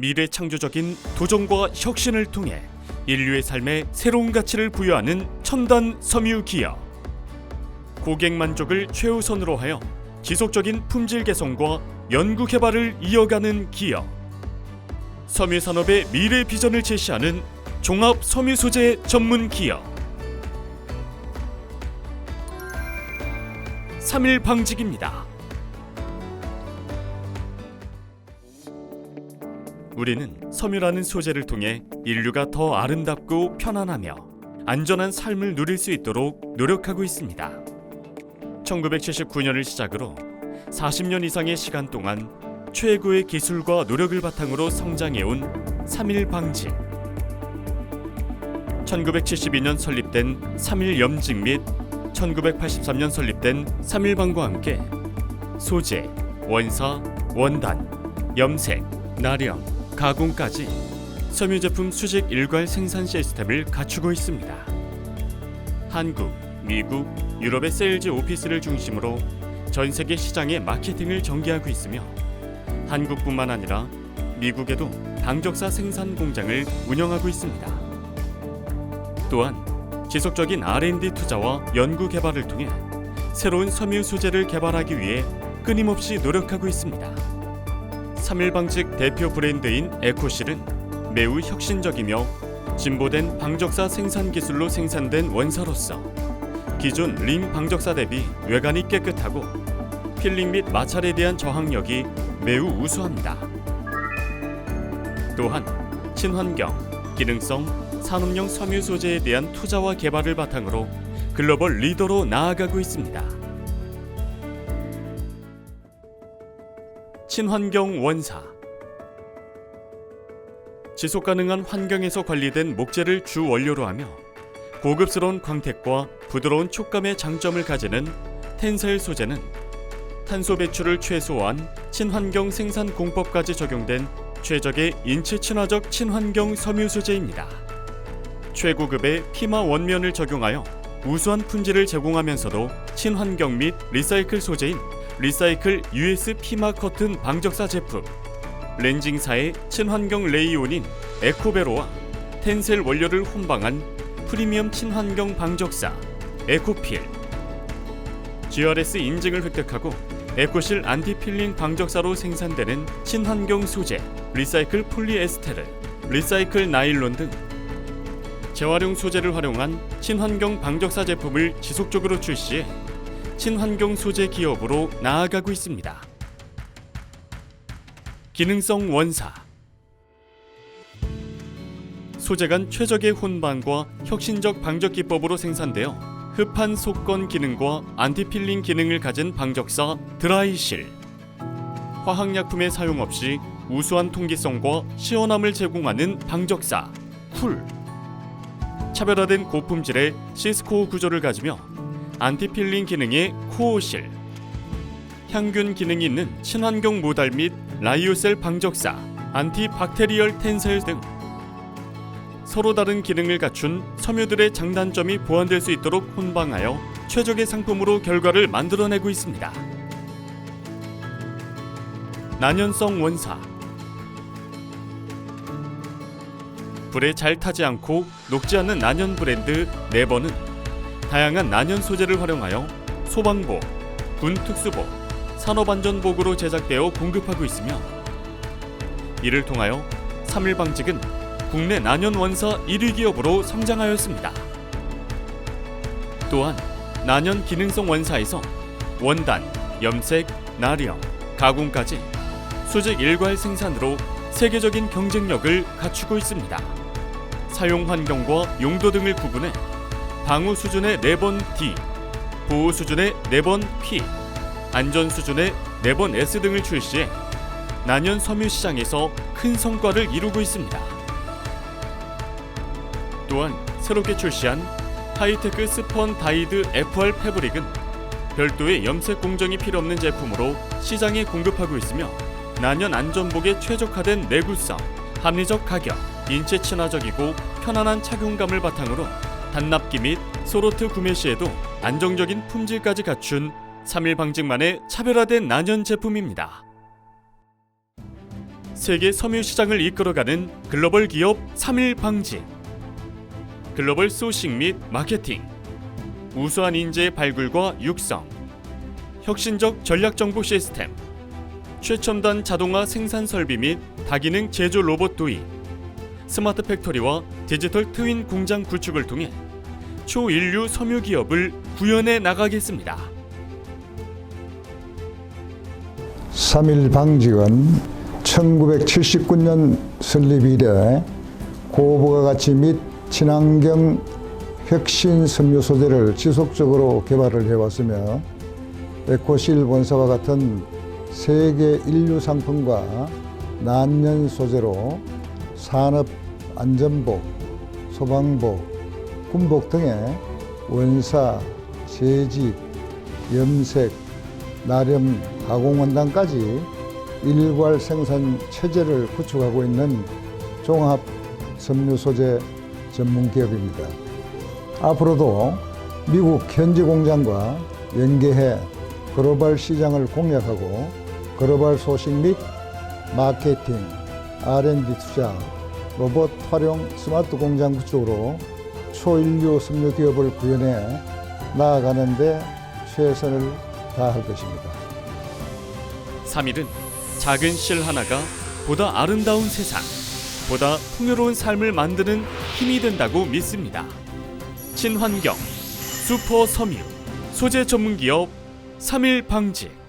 미래 창조적인 도전과 혁신을 통해 인류의 삶에 새로운 가치를 부여하는 첨단 섬유 기업. 고객 만족을 최우선으로 하여 지속적인 품질 개선과 연구 개발을 이어가는 기업. 섬유 산업의 미래 비전을 제시하는 종합 섬유 소재 전문 기업. 3일 방직입니다. 우리는 섬유라는 소재를 통해 인류가 더 아름답고 편안하며 안전한 삶을 누릴 수 있도록 노력하고 있습니다. 1979년을 시작으로 40년 이상의 시간 동안 최고의 기술과 노력을 바탕으로 성장해온 3일 방직. 1972년 설립된 3일 염직 및 1983년 설립된 3일 방과 함께 소재, 원사, 원단, 염색, 나령, 가공까지 섬유 제품 수직 일괄 생산 시스템을 갖추고 있습니다. 한국, 미국, 유럽의 세일즈 오피스를 중심으로 전 세계 시장의 마케팅을 전개하고 있으며 한국뿐만 아니라 미국에도 방적사 생산 공장을 운영하고 있습니다. 또한 지속적인 R&D 투자와 연구 개발을 통해 새로운 섬유 소재를 개발하기 위해 끊임없이 노력하고 있습니다. 3일 방직 대표 브랜드인 에코실은 매우 혁신적이며 진보된 방적사 생산 기술로 생산된 원사로서 기존 링 방적사 대비 외관이 깨끗하고 필링 및 마찰에 대한 저항력이 매우 우수합니다. 또한 친환경, 기능성, 산업용 섬유 소재에 대한 투자와 개발을 바탕으로 글로벌 리더로 나아가고 있습니다. 친환경 원사 지속 가능한 환경에서 관리된 목재를 주 원료로 하며 고급스러운 광택과 부드러운 촉감의 장점을 가지는 텐셀 소재는 탄소 배출을 최소화한 친환경 생산 공법까지 적용된 최적의 인체 친화적 친환경 섬유 소재입니다. 최고급의 피마 원면을 적용하여 우수한 품질을 제공하면서도 친환경 및 리사이클 소재인 리사이클 US 피마 커튼 방적사 제품. 렌징사의 친환경 레이온인 에코베로와 텐셀 원료를 혼방한 프리미엄 친환경 방적사 에코필. GRS 인증을 획득하고 에코실 안티필링 방적사로 생산되는 친환경 소재 리사이클 폴리에스테르 리사이클 나일론 등 재활용 소재를 활용한 친환경 방적사 제품을 지속적으로 출시해 친환경 소재 기업으로 나아가고 있습니다. 기능성 원사. 소재 간 최적의 혼방과 혁신적 방적 기법으로 생산되어 흡판 속건 기능과 안티필링 기능을 가진 방적사 드라이실. 화학약품의 사용 없이 우수한 통기성과 시원함을 제공하는 방적사 쿨. 차별화된 고품질의 시스코어 구조를 가지며 안티필링 기능의 코어실 향균 기능이 있는 친환경 모달 및 라이오셀 방적사 안티박테리얼 텐셀 등 서로 다른 기능을 갖춘 섬유들의 장단점이 보완될 수 있도록 혼방하여 최적의 상품으로 결과를 만들어내고 있습니다. 난연성 원사 불에 잘 타지 않고 녹지 않는 난연 브랜드 네버는 다양한 난연 소재를 활용하여 소방복, 군 특수복, 산업안전복으로 제작되어 공급하고 있으며 이를 통하여 3일 방직은 국내 난연 원사 1위 기업으로 성장하였습니다. 또한 난연 기능성 원사에서 원단, 염색, 나령, 가공까지 수직 일괄 생산으로 세계적인 경쟁력을 갖추고 있습니다. 사용 환경과 용도 등을 구분해 방호 수준의 4번 D, 보호 수준의 4번 P, 안전 수준의 4번 S 등을 출시해 난연 섬유 시장에서 큰 성과를 이루고 있습니다. 또한 새롭게 출시한 하이테크 스펀 다이드 FR 패브릭은 별도의 염색 공정이 필요 없는 제품으로 시장에 공급하고 있으며 난연 안전복에 최적화된 내구성, 합리적 가격, 인체 친화적이고 편안한 착용감을 바탕으로 단납기 및 소로트 구매 시에도 안정적인 품질까지 갖춘 3일 방직만의 차별화된 난연 제품입니다. 세계 섬유 시장을 이끌어가는 글로벌 기업 3일 방지 글로벌 소싱 및 마케팅. 우수한 인재 발굴과 육성. 혁신적 전략 정보 시스템. 최첨단 자동화 생산 설비 및 다기능 제조 로봇 도입 스마트 팩토리와 디지털 트윈 공장 구축을 통해 초인류 섬유 기업을 구현해 나가겠습니다. 3.1 방직은 1979년 설립 이래 고부가 가치 및 친환경 혁신 섬유 소재를 지속적으로 개발을 해왔으며 에코실 본사와 같은 세계 인류 상품과 난년 소재로 산업 안전복, 소방복, 군복 등의 원사, 재직, 염색, 나렴, 가공 원단까지 일괄 생산 체제를 구축하고 있는 종합 섬유 소재 전문 기업입니다. 앞으로도 미국 현지 공장과 연계해 글로벌 시장을 공략하고 글로벌 소식 및 마케팅, R&D 투자, 로봇 활용 스마트 공장 구축으로 초인류 섬유 기업을 구현해 나아가는 데 최선을 다할 것입니다. 3일은 작은 실 하나가 보다 아름다운 세상, 보다 풍요로운 삶을 만드는 힘이 된다고 믿습니다. 친환경, 슈퍼 섬유, 소재 전문 기업 3일 방직